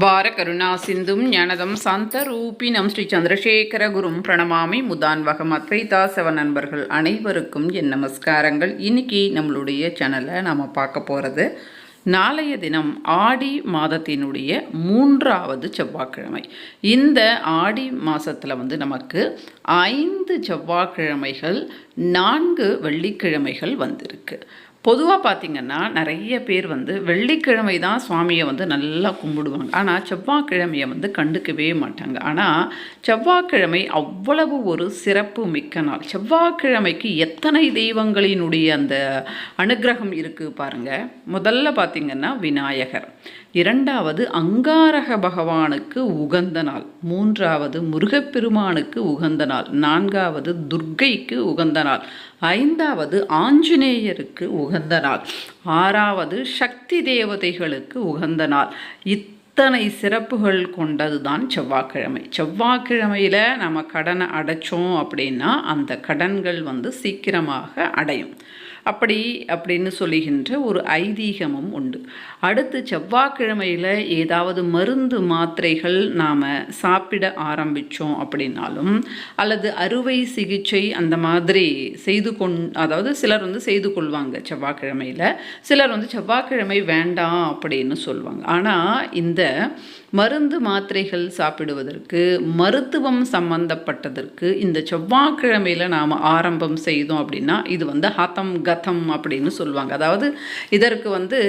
அபார கருணா சிந்தும் ஞானதம் சந்த ரூபினம் ஸ்ரீ சந்திரசேகர குரும் பிரணமாமி முதான்வகம் அத்வைதா செவ நண்பர்கள் அனைவருக்கும் என் நமஸ்காரங்கள். இன்னைக்கு நம்மளுடைய சேனலை நாம் பார்க்க போகிறது நாளைய தினம் ஆடி மாதத்தினுடைய மூன்றாவது செவ்வாய்க்கிழமை. இந்த ஆடி மாதத்தில் வந்து நமக்கு ஐந்து செவ்வாய்க்கிழமைகள் நான்கு வெள்ளிக்கிழமைகள் வந்திருக்கு. பொதுவாக பார்த்திங்கன்னா நிறைய பேர் வந்து வெள்ளிக்கிழமை தான் சுவாமியை வந்து நல்லா கும்பிடுவாங்க. ஆனால் செவ்வாய்க்கிழமையை வந்து கண்டுக்கவே மாட்டாங்க. ஆனால் செவ்வாய்க்கிழமை அவ்வளவு ஒரு சிறப்பு மிக்க நாள். செவ்வாய்க்கிழமைக்கு எத்தனை தெய்வங்களினுடைய அந்த அனுகிரகம் இருக்குது பாருங்கள் முதல்ல பார்த்திங்கன்னா விநாயகர். இரண்டாவது அங்காரக பகவானுக்கு உகந்த நாள். மூன்றாவது முருகப்பெருமானுக்கு உகந்த நாள். நான்காவது துர்க்கைக்கு உகந்த நாள். ஐந்தாவது ஆஞ்சநேயருக்கு உகந்த நாள். ஆறாவது சக்தி தேவதைகளுக்கு உகந்த நாள். இத்தனை சிறப்புகள் கொண்டது தான் செவ்வாய்க்கிழமை. செவ்வாய்க்கிழமையில் நம்ம கடனை அடைச்சோம் அப்படின்னா அந்த கடன்கள் வந்து சீக்கிரமாக அடையும். அப்படி அப்படின்னு சொல்லுகின்ற ஒரு ஐதீகமும் உண்டு. அடுத்து செவ்வாய்க்கிழமையில் ஏதாவது மருந்து மாத்திரைகள் நாம் சாப்பிட ஆரம்பித்தோம் அப்படின்னாலும் அல்லது அறுவை சிகிச்சை அந்த மாதிரி செய்து கொண் அதாவது சிலர் வந்து செய்து கொள்வாங்க செவ்வாய்க்கிழமையில். சிலர் வந்து செவ்வாய்க்கிழமை வேண்டாம் அப்படின்னு சொல்லுவாங்க ஆனால் இந்த மருந்து மாத்திரைகள் சாப்பிடுவதற்கு மருத்துவம் சம்பந்தப்பட்டதற்கு இந்த செவ்வாய்க்கிழமையில் நாம் ஆரம்பம் செய்தோம் அப்படின்னா இது வந்து ஹதம் கதம் அப்படின்னு சொல்லுவாங்க. அதாவது இதற்கு வந்து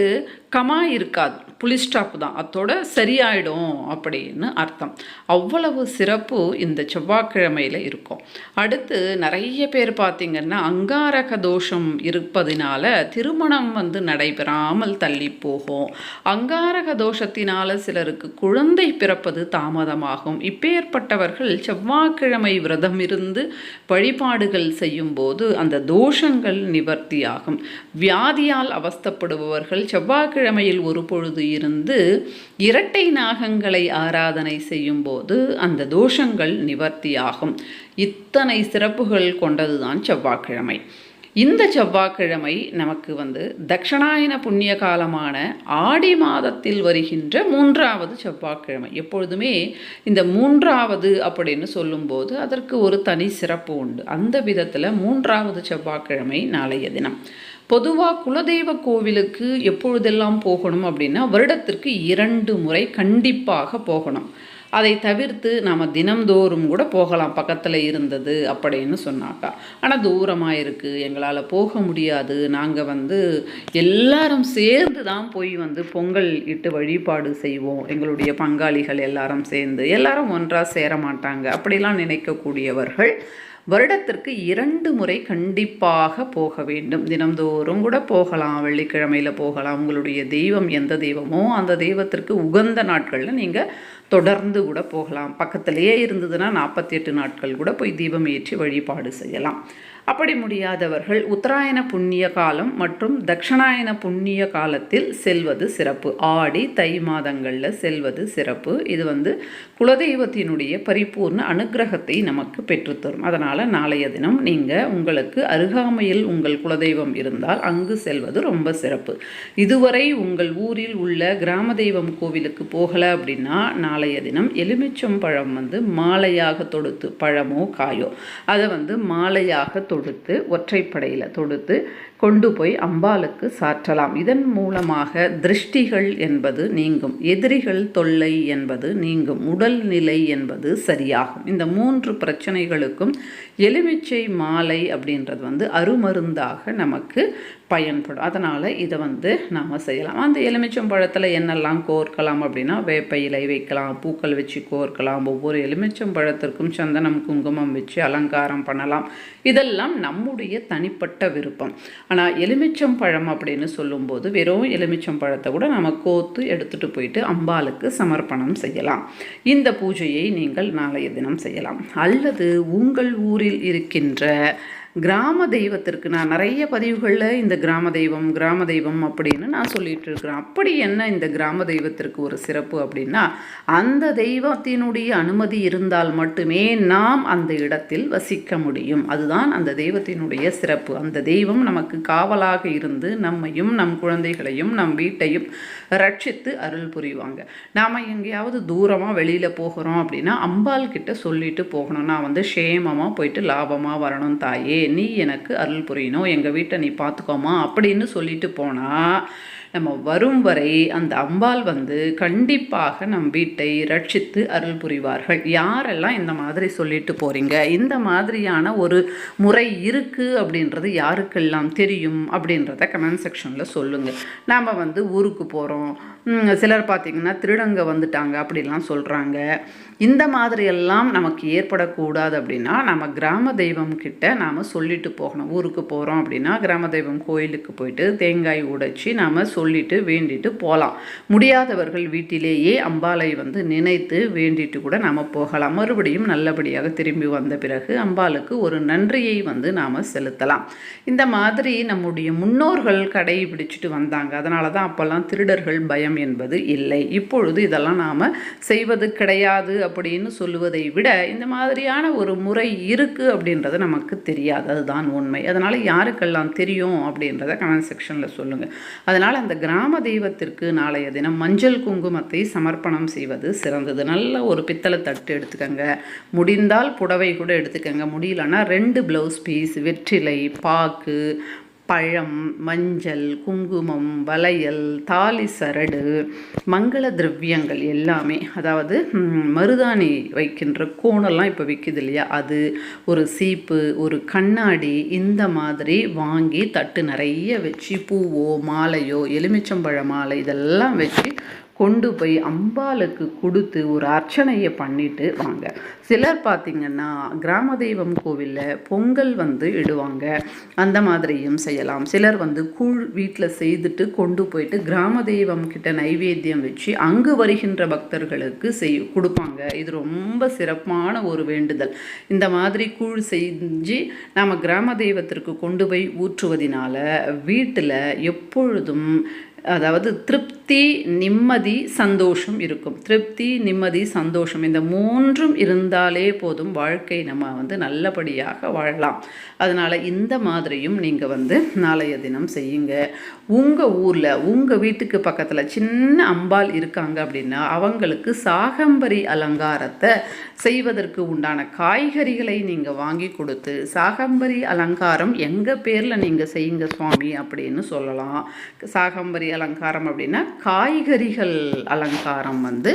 கமா இருக்காது. புலி ஸ்டாப் தான். அதோட சரியாயிடும் அப்படின்னு அர்த்தம். அவ்வளவு சிறப்பு இந்த செவ்வாய்க்கிழமையில் இருக்கும். அடுத்து நிறைய பேர் பார்த்திங்கன்னா அங்காரக தோஷம் இருப்பதினால திருமணம் வந்து நடைபெறாமல் தள்ளி போகும். அங்காரக தோஷத்தினால சிலருக்கு குழந்தை பிறப்பது தாமதமாகும். இப்பேற்பட்டவர்கள் செவ்வாய்க்கிழமை விரதம் இருந்து வழிபாடுகள் செய்யும்போது அந்த தோஷங்கள் நிவர்த்தியாகும். வியாதியால் அவஸ்தப்படுபவர்கள் செவ்வாய்க்கிழமையில் ஒரு பொழுது இருந்து இரட்டை நாகங்களை ஆராதனை செய்யும் போது அந்த தோஷங்கள் நிவர்த்தியாகும். இத்தனை சிறப்புகள் கொண்டதுதான் செவ்வாய்க்கிழமை. இந்த செவ்வாய்க்கிழமை நமக்கு வந்து தட்சணாயன புண்ணிய காலமான ஆடி மாதத்தில் வருகின்ற மூன்றாவது செவ்வாய்க்கிழமை. எப்பொழுதுமே இந்த மூன்றாவது அப்படின்னு சொல்லும்போது அதற்கு ஒரு தனி சிறப்பு உண்டு. அந்த விதத்தில் மூன்றாவது செவ்வாய்க்கிழமை நாளைய தினம். பொதுவாக குலதெய்வ கோவிலுக்கு எப்பொழுதெல்லாம் போகணும் அப்படின்னா வருடத்திற்கு இரண்டு முறை கண்டிப்பாக போகணும். அதை தவிர்த்து நாம் தினம்தோறும் கூட போகலாம். பக்கத்தில் இருந்தது அப்படின்னு சொன்னாக்கா. ஆனால் தூரமாக இருக்குது எங்களால் போக முடியாது. நாங்கள் வந்து எல்லாரும் சேர்ந்து தான் போய் வந்து பொங்கல் இட்டு வழிபாடு செய்வோம். எங்களுடைய பங்காளிகள் எல்லாரும் சேர்ந்து. எல்லாரும் ஒன்றாக சேர மாட்டாங்க. அப்படிலாம் நினைக்கக்கூடியவர்கள் வருடத்திற்கு இரண்டு முறை கண்டிப்பாக போக வேண்டும். தினம்தோறும் கூட போகலாம். வெள்ளிக்கிழமையில் போகலாம். உங்களுடைய தெய்வம் எந்த தெய்வமோ அந்த தெய்வத்திற்கு உகந்த நாட்களில் நீங்கள் தொடர்ந்து கூட போகலாம். பக்கத்திலேயே இருந்ததுன்னா நாற்பத்தி எட்டு நாட்கள் கூட போய் தீபம் ஏற்றி வழிபாடு செய்யலாம். அப்படி முடியாதவர்கள் உத்தராயண புண்ணிய காலம் மற்றும் தக்ஷணாயன புண்ணிய காலத்தில் செல்வது சிறப்பு. ஆடி தை மாதங்களில் செல்வது சிறப்பு. இது வந்து குலதெய்வத்தினுடைய பரிபூர்ண அனுகிரகத்தை நமக்கு பெற்றுத்தரும். அதனால் நாளைய தினம் நீங்கள் உங்களுக்கு அருகாமையில் உங்கள் குலதெய்வம் இருந்தால் அங்கு செல்வது ரொம்ப சிறப்பு. இதுவரை உங்கள் ஊரில் உள்ள கிராம தெய்வம் கோவிலுக்கு போகலை அப்படின்னா நாளைய தினம் எலுமிச்சம் பழம் வந்து மாலையாக தொடுத்து பழமோ காயோ அதை வந்து மாலையாக தொடுத்து ஒற்றைப்படையில் தொடுத்து கொண்டு போய் அம்பாளுக்கு சாற்றலாம். இதன் மூலமாக திருஷ்டிகள் என்பது நீங்கும் எதிரிகள் தொல்லை என்பது நீங்கும் உடல்நிலை என்பது சரியாகும். இந்த மூன்று பிரச்சனைகளுக்கும் எலுமிச்சை மாலை அப்படின்றது வந்து அருமருந்தாக நமக்கு பயன்படும். அதனால் இதை வந்து நாம் செய்யலாம். அந்த எலுமிச்சம் பழத்தில் என்னெல்லாம் கோர்க்கலாம் அப்படின்னா வேப்ப இலை வைக்கலாம் பூக்கள் வச்சு கோர்க்கலாம் ஒவ்வொரு எலுமிச்சம் பழத்திற்கும் சந்தனம் குங்குமம் வச்சு அலங்காரம் பண்ணலாம். இதெல்லாம் நம்முடைய தனிப்பட்ட விருப்பம். ஆனால் எலுமிச்சம் பழம் அப்படின்னு சொல்லும்போது வெறும் எலுமிச்சம் பழத்தை கூட நம்ம கோத்து எடுத்துகிட்டு போயிட்டு அம்பாளுக்கு சமர்ப்பணம் செய்யலாம். இந்த பூஜையை நீங்கள் நாளைய தினம் செய்யலாம். அல்லது உங்கள் ஊரில் இருக்கின்ற கிராம தெய்வத்திற்கு நான் நிறைய பதிவுகளில் இந்த கிராம தெய்வம் கிராம தெய்வம் அப்படின்னு நான் சொல்லிட்டு இருக்கிறேன். அப்படி என்ன இந்த கிராம தெய்வத்திற்கு ஒரு சிறப்பு அப்படின்னா அந்த தெய்வத்தினுடைய அனுமதி இருந்தால் மட்டுமே நாம் அந்த இடத்தில் வசிக்க முடியும். அதுதான் அந்த தெய்வத்தினுடைய சிறப்பு. அந்த தெய்வம் நமக்கு காவலாக இருந்து நம்மையும் நம் குழந்தைகளையும் நம் வீட்டையும் ரட்சித்து அருள் புரிவாங்க. நாம் எங்கேயாவது தூரமாக வெளியில் போகிறோம் அப்படின்னா அம்பாள் கிட்ட சொல்லிட்டு போகணும். நான் வந்து க்ஷேமமாக போயிட்டு லாபமாக வரணும் தாயே. நீ எனக்கு அருள் புரியணும் எங்கள் வீட்டை நீ பார்த்துக்கோமா அப்படின்னு சொல்லிட்டு போனால் நம்ம வரும் வரை அந்த அம்பாள் வந்து கண்டிப்பாக நம் வீட்டை ரட்சித்து அருள் புரிவார்கள். யாரெல்லாம் இந்த மாதிரி சொல்லிட்டு போகிறீங்க இந்த மாதிரியான ஒரு முறை இருக்குது அப்படின்றது யாருக்கெல்லாம் தெரியும் அப்படின்றத கமெண்ட் செக்ஷனில் சொல்லுங்கள் நாம் வந்து ஊருக்கு போகிறோம் சிலர் பார்த்திங்கன்னா திருடங்க வந்துட்டாங்க அப்படிலாம் சொல்கிறாங்க இந்த மாதிரியெல்லாம் நமக்கு ஏற்படக்கூடாது அப்படின்னா நம்ம கிராம தெய்வம் கிட்ட நாம் சொல்லிட்டு போகணும். ஊருக்கு போகிறோம் அப்படின்னா கிராம தெய்வம் கோயிலுக்கு போயிட்டு தேங்காய் உடைச்சி நாம் சொல்லிட்டு வேண்டிட்டு போகலாம் முடியாதவர்கள் வீட்டிலேயே அம்பாலை வந்து நினைத்து வேண்டிட்டு கூட நாம் போகலாம். மறுபடியும் நல்லபடியாக திரும்பி வந்த பிறகு அம்பாளுக்கு ஒரு நன்றியை வந்து நாம் செலுத்தலாம். இந்த மாதிரி நம்முடைய முன்னோர்கள் கடைபிடிச்சிட்டு வந்தாங்க. அதனால தான் அப்போல்லாம் திருடர்கள் பயம் என்பது இல்லை. இப்பொழுது இதெல்லாம் நாம் செய்வது கிடையாது அப்படின்னு சொல்லுவதை விட இந்த மாதிரியான ஒரு முறை இருக்குது அப்படின்றது நமக்கு தெரியாது. அதுதான் உண்மை. அதனால் யாருக்கெல்லாம் தெரியும் அப்படின்றத கமெண்ட் செக்ஷனில் சொல்லுங்கள் அதனால் அந்த கிராம தெய்வத்திற்கு நாளைய தினம் மஞ்சள் குங்குமத்தை சமர்ப்பணம் செய்வது சிறந்தது. நல்ல ஒரு பித்தளை தட்டு எடுத்துக்கோங்க. முடிந்தால் புடவை கூட எடுத்துக்கோங்க. முடியலன்னா ரெண்டு ப்ளவுஸ் பீஸ் வெற்றிலை பாக்கு பழம் மஞ்சள் குங்குமம் வளையல் தாலி சரடு மங்கள திரவியங்கள் எல்லாமே. அதாவது மருதாணி வைக்கின்ற கோணெல்லாம் இப்போ விற்கிது இல்லையா? அது ஒரு சீப்பு ஒரு கண்ணாடி இந்த மாதிரி வாங்கி தட்டு நிறைய வச்சு பூவோ மாலையோ எலுமிச்சம்பழ மாலை இதெல்லாம் வச்சு கொண்டு போய் அம்பாளுக்கு கொடுத்து ஒரு அர்ச்சனையை பண்ணிட்டு வாங்க. சிலர் பார்த்திங்கன்னா கிராம தெய்வம் கோவிலில் பொங்கல் வந்து இடுவாங்க. அந்த மாதிரியும் செய்யலாம். சிலர் வந்து கூழ் வீட்டில் செய்துட்டு கொண்டு போயிட்டு கிராம தெய்வம் கிட்ட நைவேத்தியம் வச்சு அங்கு வருகின்ற பக்தர்களுக்கு செய் கொடுப்பாங்க. இது ரொம்ப சிறப்பான ஒரு வேண்டுதல். இந்த மாதிரி கூழ் செஞ்சு நாம் கிராம தெய்வத்திற்கு கொண்டு போய் ஊற்றுவதினால வீட்டில் எப்பொழுதும் அதாவது திருப்தி நிம்மதி சந்தோஷம் இருக்கும். திருப்தி நிம்மதி சந்தோஷம் இந்த மூன்றும் இருந்தாலே போதும் வாழ்க்கை நம்ம வந்து நல்லபடியாக வாழலாம். அதனால் இந்த மாதிரியும் நீங்கள் வந்து நாளைய தினம் செய்யுங்க. உங்கள் ஊரில் உங்கள் வீட்டுக்கு பக்கத்தில் சின்ன அம்பாள் இருக்காங்க அப்படின்னா அவங்களுக்கு சாகம்பரி அலங்காரத்தை செய்வதற்கு உண்டான காய்கறிகளை நீங்கள் வாங்கி கொடுத்து சாகம்பரி அலங்காரம் எங்கள் பேரில் நீங்கள் செய்யுங்க சுவாமி அப்படின்னு சொல்லலாம். சாகம்பரி அலங்காரம் அப்படின்னா காய்கறிகள் அலங்காரம் வந்து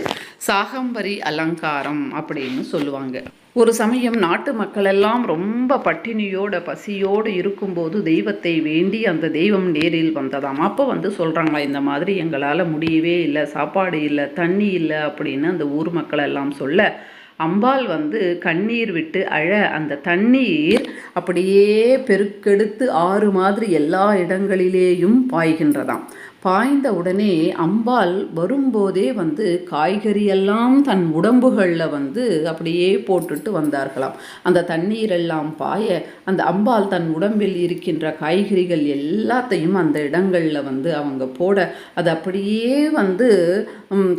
சாகம்பரி அலங்காரம் அப்படின்னு சொல்லுவாங்க. ஒரு சமயம் நாட்டு மக்கள் எல்லாம் ரொம்ப பட்டினியோட பசியோடு இருக்கும்போது தெய்வத்தை வேண்டி அந்த தெய்வம் நேரில் வந்ததாம். அப்போ வந்து சொல்கிறாங்களா இந்த மாதிரி எங்களால் முடியவே இல்லை சாப்பாடு இல்லை தண்ணி இல்லை அப்படின்னு அந்த ஊர் மக்கள் எல்லாம் சொல்ல அம்பாள் வந்து கண்ணீர் விட்டு அழ அந்த தண்ணீர் அப்படியே பெருக்கெடுத்து ஆறு மாதிரி எல்லா இடங்களிலேயும் பாய்கின்றதாம். பாய்ந்த உடனே அம்பாள் வரும்போதே வந்து காய்கறியெல்லாம் தன் உடம்புகளில் வந்து அப்படியே போட்டுட்டு வந்தார்களாம். அந்த தண்ணீரெல்லாம் பாய அந்த அம்பாள் தன் உடம்பில் இருக்கின்ற காய்கறிகள் எல்லாத்தையும் அந்த இடங்களில் வந்து அவங்க போட அது அப்படியே வந்து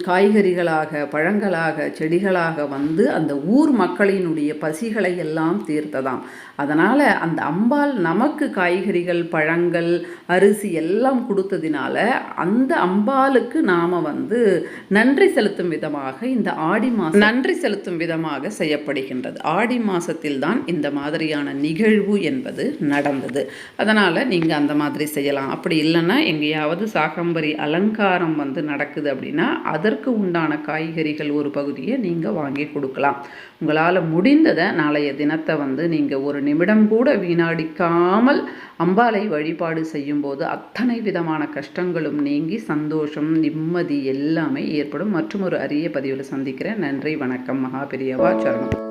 காய்கறிகளாக பழங்களாக செடிகளாக வந்து அந்த ஊர் மக்களினுடைய பசிகளை எல்லாம் தீர்த்ததாம். அதனால் அந்த அம்பாள் நமக்கு காய்கறிகள் பழங்கள் அரிசி எல்லாம் கொடுத்ததினால அந்த அம்பாளுக்கு நாம் வந்து நன்றி செலுத்தும் விதமாக இந்த ஆடி மாதம் நன்றி செலுத்தும் விதமாக செய்யப்படுகின்றது. ஆடி மாதத்தில் தான் இந்த மாதிரியான நிகழ்வு என்பது நடந்தது. அதனால் நீங்கள் அந்த மாதிரி செய்யலாம். அப்படி இல்லைன்னா எங்கேயாவது சாகம்பரி அலங்காரம் வந்து நடக்குது அப்படின்னா அதற்கு உண்டான காய்கறிகள் ஒரு பகுதியை நீங்கள் வாங்கி கொடுக்கலாம். உங்களால் முடிந்ததை நாளைய தினத்தை வந்து நீங்கள் ஒரு நிமிடம் கூட வீணாடிக்காமல் அம்பாலை வழிபாடு செய்யும்போது அத்தனை விதமான கஷ்டங்களும் நீங்கி சந்தோஷம் நிம்மதி எல்லாமே ஏற்படும். மற்றும் ஒரு அரிய பதிவில் சந்திக்கிறேன். நன்றி வணக்கம் மகாபிரியவா சரணம்.